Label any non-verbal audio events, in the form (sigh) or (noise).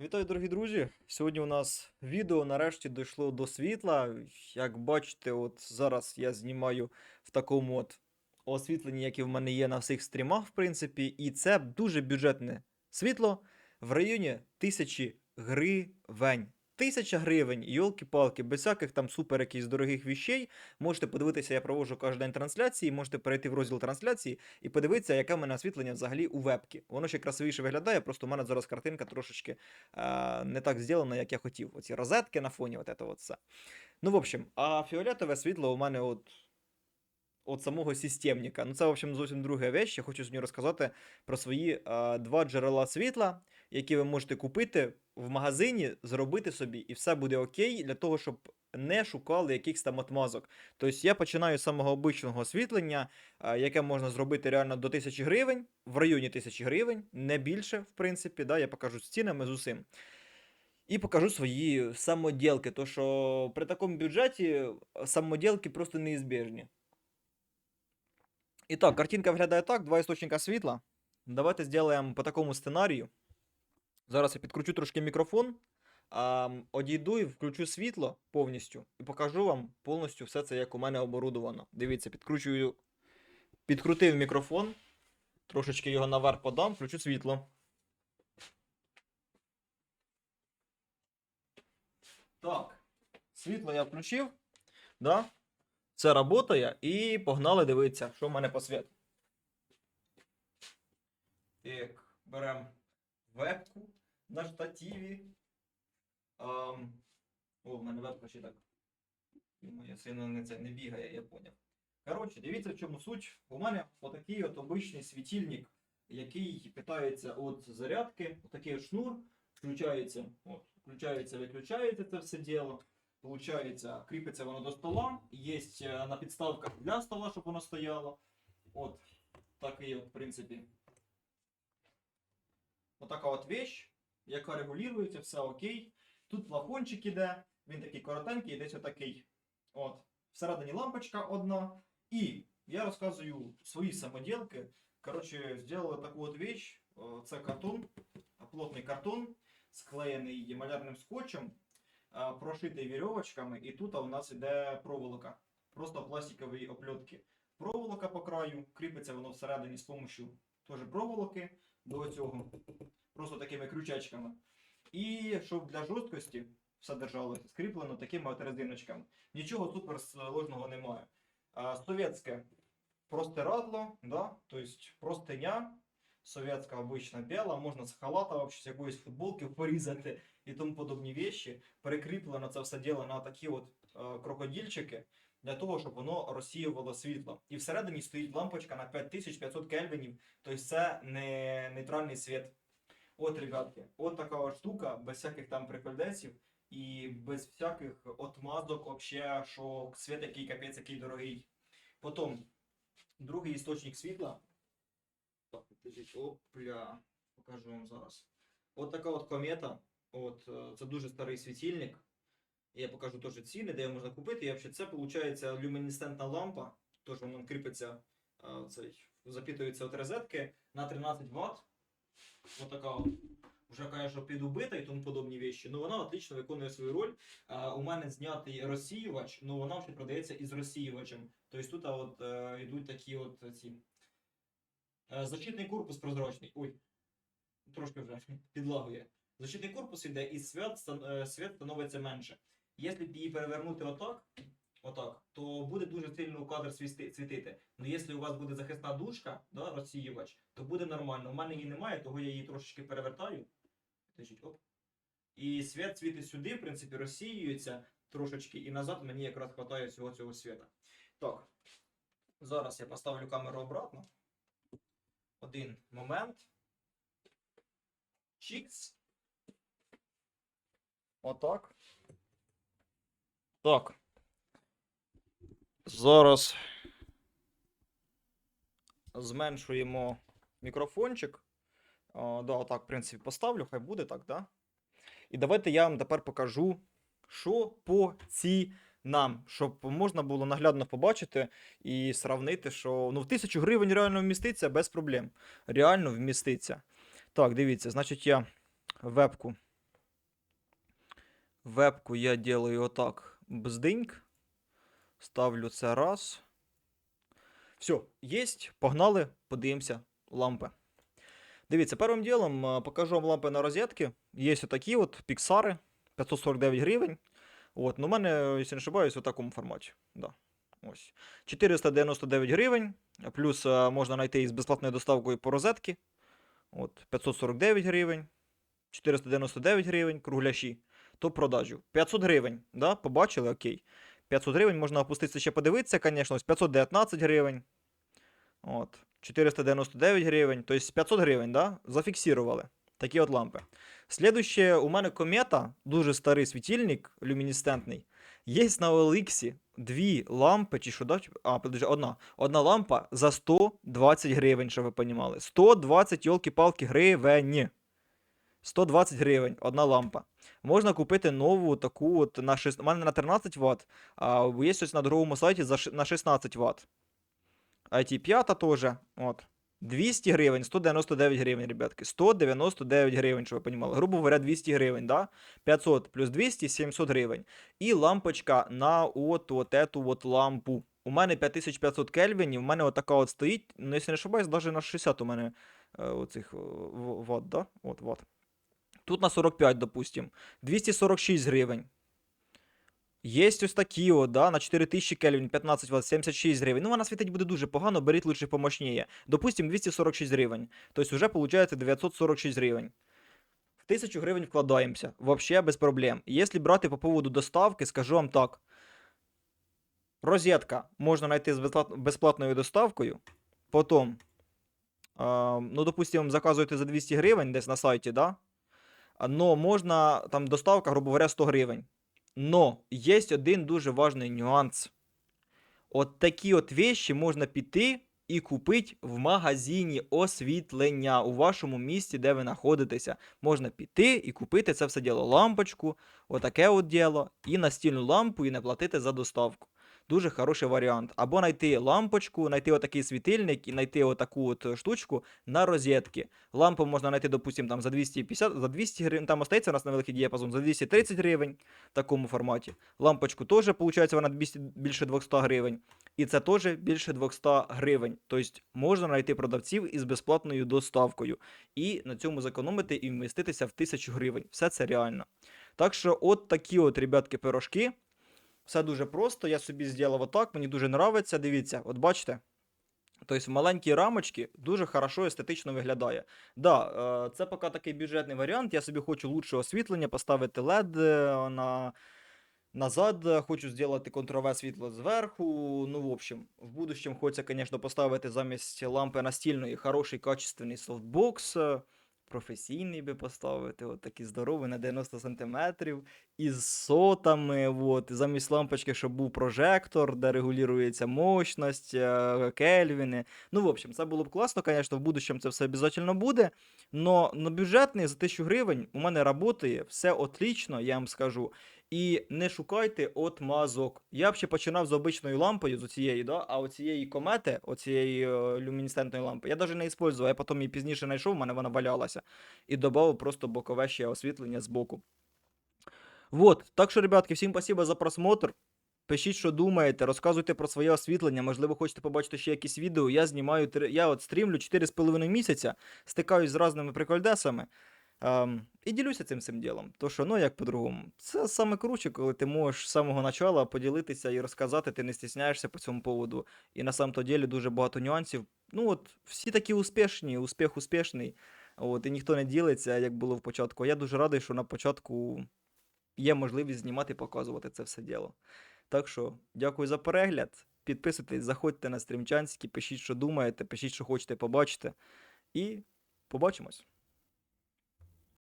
Вітаю, дорогі друзі! Сьогодні у нас відео нарешті дійшло до світла. Як бачите, от зараз я знімаю в такому от освітленні, яке в мене є на всіх стрімах, в принципі, і це дуже бюджетне світло в районі тисячі гривень. Тисяча гривень, йолки-палки, без всяких там супер якихось дорогих віщей. Можете подивитися, я проводжу кожен день трансляції, можете перейти в розділ трансляції і подивитися, яке в мене освітлення взагалі у вебки. Воно ще красивіше виглядає, просто у мене зараз картинка трошечки е, не так зроблена, як я хотів. Оці розетки на фоні, от це. Ну, в общем, а фіолетове світло у мене от. От самого системника. Ну, це, в общем, зовсім друга вещь. Я хочу сьогодні розказати про свої е, два джерела світла, які ви можете купити в магазині, зробити собі, і все буде окей для того, щоб не шукали якихось там отмазок. Тобто я починаю з самого обичного освітлення, а, яке можна зробити реально до 1000 гривень, в районі 1000 гривень, не більше, в принципі, да, я покажу з цінами з усім. І покажу свої самоділки, то що при такому бюджеті самоділки просто неізбіжні. І так, картинка виглядає так: два істочника світла. Давайте зробимо по такому сценарію. Зараз я підкручу трошки мікрофон, одійду і включу світло повністю і покажу вам повністю все це, як у мене оборудовано. Дивіться, підкручую, підкрутив мікрофон, трошечки його наверх подам, включу світло. Так, світло я включив. Да? Це працює і погнали дивитися, що в мене по світу. Так, беремо вебку на штативі. Ам, О, в мене вебка ще так. Моя сина не це не бігає, я поняв. Коротше, дивіться, в чому суть. У мене отакий от обичний світильник, який питається від зарядки, отакий от шнур, включається, от, включається, виключається це все діло. Получається, кріпиться воно до стола. Є е, на підставках для стола, щоб воно стояло. От такий, от, в принципі, отака от вещь, яка регулюється, все окей. Тут плафончик іде, він такий коротенький, і десь отакий. От. Всередині лампочка одна. І я розказую свої самоділки. Коротше, зробили таку от вещь. Це картон, плотний картон, склеєний малярним скотчем, прошитий вірьовочками, і тут у нас іде проволока. Просто пластикові оплетки. Проволока по краю, кріпиться воно всередині з допомогою теж проволоки до цього. Просто такими крючечками. І щоб для жорсткості все держалося, скріплено такими от резиночками. Нічого супер сложного немає. А, совєтське простирадло, да? тобто простиня, совєтська обична біла, можна з халата, вообще, з якоїсь футболки (laughs) порізати і тому подобні вещі. Перекріплено це все діло на такі от е, крокодильчики для того, щоб воно розсіювало світло. І всередині стоїть лампочка на 5500 кельвінів, тобто це не нейтральний світ. От, ребятки, от така от штука, без всяких там прикольдесів і без всяких отмазок, вообще, що світ який капець, який дорогий. Потім, другий істочник світла. Підождіть, опля, покажу вам зараз. От така от комета. От, це дуже старий світильник. Я покажу теж ціни, де його можна купити. І взагалі це виходить люмінесцентна лампа. Тож воно кріпиться, е, цей, запитується від розетки на 13 Вт. Ось така от. Вже що підубита і тому подобні вещі. Ну вона отлично виконує свою роль. А, у мене знятий розсіювач, ну вона вже продається із розсіювачем. Тобто тут от, е, йдуть такі от ці. Е, защитний корпус прозрачний. Ой, трошки вже підлагує. Защитний корпус йде і свят, е, світ становиться менше. Якщо її перевернути отак, отак, то буде дуже сильно кадр світити. Ну якщо у вас буде захисна дужка, да, розсіювач, то буде нормально. У мене її немає, того я її трошечки перевертаю. Оп. І світ світить сюди, в принципі, розсіюється трошечки, і назад мені якраз хватає всього цього світа. Так. Зараз я поставлю камеру обратно. Один момент. Чікс. Отак. Так. Зараз зменшуємо мікрофончик. О, да, отак, в принципі, поставлю, хай буде так, да? І давайте я вам тепер покажу, що по цінам, щоб можна було наглядно побачити і сравнити, що ну, в 1000 гривень реально вміститься без проблем. Реально вміститься. Так, дивіться, значить, я вебку Вебку я делаю отак. Бздиньк. Ставлю це раз. Все, єсть. Погнали, подивимося лампи. Дивіться, першим ділом покажу вам лампи на розетки. Є отакі от піксари 549 гривень. От, ну, у мене, якщо не ошибаюсь, в такому форматі. Да. Ось. 499 гривень. Плюс е, можна знайти із безплатною доставкою по розетки. От, 549 гривень. 499 гривень, кругляші. То продажу. 500 гривень. Да? Побачили? Окей. 500 гривень можна опуститися ще подивитися, звісно. 519 гривень. От. 499 гривень. Тобто 500 гривень, да? Зафіксували. Такі от лампи. Слідуще, у мене комета, дуже старий світильник, люмінесцентний. Є на OLX дві лампи, чи що да? А, подожди, одна. Одна лампа за 120 гривень, щоб ви понімали. 120 йолки-палки гривень. 120 гривень, одна лампа. Можна купити нову таку от на 6, у мене на 13 Вт, а є щось на другому сайті за, на 16 Вт. IT5 теж. От. 200 гривень, 199 гривень, ребятки. 199 гривень, щоб ви понімали. Грубо говоря, 200 гривень, да? 500 плюс 200, 700 гривень. І лампочка на от, от эту от лампу. У мене 5500 кельвінів, у мене отака от стоїть, ну, якщо не ошибаюсь, навіть на 60 у мене е, оцих е, ватт, да? От, ватт. Тут на 45, допустим. 246 гривень. Є ось такі, от, да, на 4000 Кельвін, 15 Вт, 76 гривень. Ну, вона світить буде дуже погано, беріть лучше помощніє. Допустим, 246 гривень. Тобто вже виходить 946 гривень. В 1000 гривень вкладаємося. Вообще без проблем. Якщо брати по поводу доставки, скажу вам так. Розетка можна знайти з безплатною доставкою. Потім, а, ну, допустим, заказуєте за 200 гривень десь на сайті, да? Но можна, там доставка, грубо говоря, 100 гривень. Но є один дуже важний нюанс. От такі от вещі можна піти і купити в магазині освітлення у вашому місті, де ви знаходитеся. Можна піти і купити це все діло лампочку, отаке от діло, і настільну лампу, і не платити за доставку. Дуже хороший варіант. Або знайти лампочку, знайти отакий світильник і знайти отаку от штучку на розетки. Лампу можна знайти, допустим, там за 250, за 200 гривень, там остається у нас невеликий діапазон, за 230 гривень в такому форматі. Лампочку теж, виходить, вона 200, більше 200 гривень. І це теж більше 200 гривень. Тобто можна знайти продавців із безплатною доставкою. І на цьому зекономити і вміститися в 1000 гривень. Все це реально. Так що, от такі от, ребятки, пирожки. Все дуже просто. Я собі зробив отак, мені дуже подобається. Дивіться, от бачите. Тобто маленькі рамочки дуже хорошо естетично виглядає. Да, е, це поки такий бюджетний варіант. Я собі хочу лучше освітлення, поставити LED е, на назад, е, хочу зробити контрове світло зверху. Ну, в общем, в будущем хочеться, звісно, поставити замість лампи настільної хороший качественний софтбокс. Професійний би поставити, от такий здоровий на 90 см, із сотами, от, замість лампочки, щоб був прожектор, де регулюється мощність, е, кельвіни. Ну, в общем, це було б класно, звісно, в будущем це все обов'язково буде. Но бюджетний за 1000 гривень у мене працює, все отлично, я вам скажу. І не шукайте отмазок. Я б ще починав з обичною лампою, з оцієї, да? а оцієї комети, оцієї е, люмінесцентної лампи, я навіть не використовував, я потім її пізніше знайшов, в мене вона валялася. І додав просто бокове ще освітлення з боку. Вот, так що, ребятки, всім спасибо за просмотр. Пишіть, що думаєте, розказуйте про своє освітлення. Можливо, хочете побачити ще якісь відео. Я знімаю, я от стрімлю 4,5 місяця, стикаюсь з різними прикольдесами. Ем, і ділюся цим цим ділом. То що, ну як по-другому. Це саме круче, коли ти можеш з самого начала поділитися і розказати, ти не стісняєшся по цьому поводу. І на самом то ділі дуже багато нюансів. Ну от всі такі успішні, успіх успішний. От, і ніхто не ділиться, як було в початку. Я дуже радий, що на початку є можливість знімати і показувати це все діло. Так що, дякую за перегляд. Підписуйтесь, заходьте на стрімчанський, пишіть, що думаєте, пишіть, що хочете побачити. І побачимось.